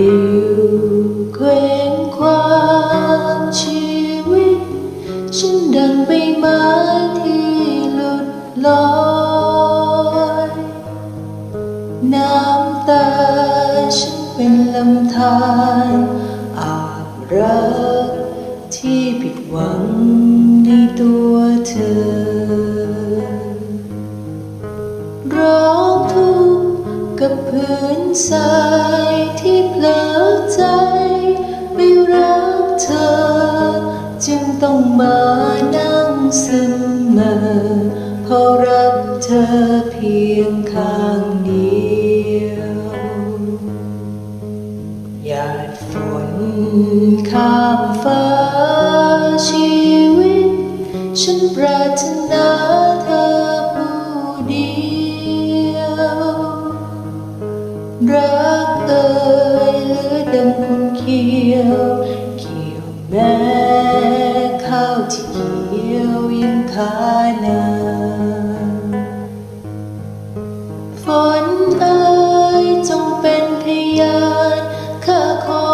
ลิวเคว้ควางชีวิต ฉันดังใบไม้ที่หลุดลอยน้ำตาฉันเป็นลำธารอาบรักที่ผิดหวังในตัวเธอร้อง กับพื้นทรายที่เพลอใจไม่รักเธอ จึงต้องมานั่งซึมเมอเพราะรักเธอเพียงข้างเดียวหยาดฝนข้ามฟ้าชีวิต ฉันปรารถนาเธอ เขียวเขียวแม้ข้าวที่เขียวยังคานาฝนเอ่ยจงเป็นพยานข้าขอ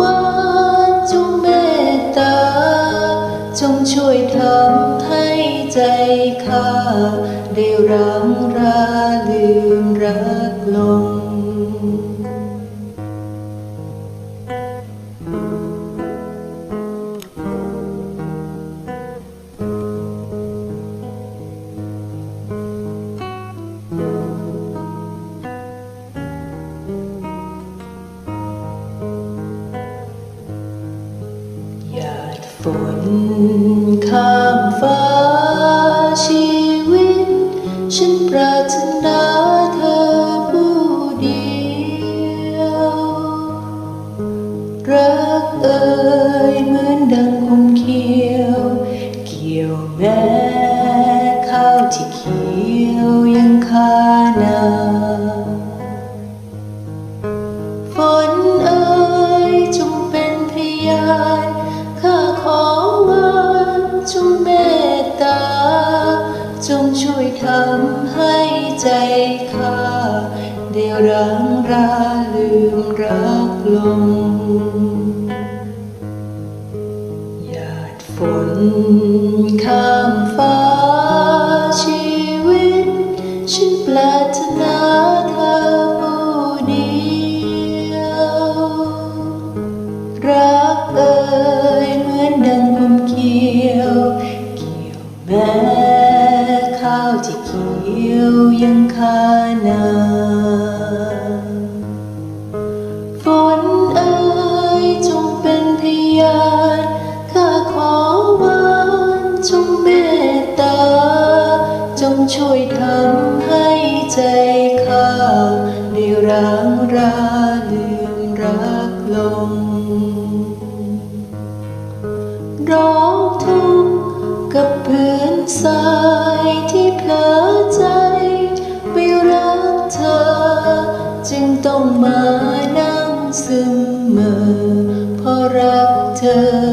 วานจงเมตตา จงช่วยทำให้ใจข้าได้รังราลืมรักลง ฝนข้ามฟ้าชีวิต ฉันปรารถนา จงเมตตา จงช่วยทำให้ใจข้าได้รังราลืมรักลง หยาดฝนข้ามฟ้าชีวิต ฉันปรารถ ยวยังคานาฝนเอ่ยจงเป็นพยานข้าขอวานจงเมตตา จงช่วยทำให้ใจข้าได้ร้างราลืมรักลงร้องทุกข์กับพื้นทรายที่เพลอใจ ต้องมานั่งซึมเมื่อเพราะรักเธอ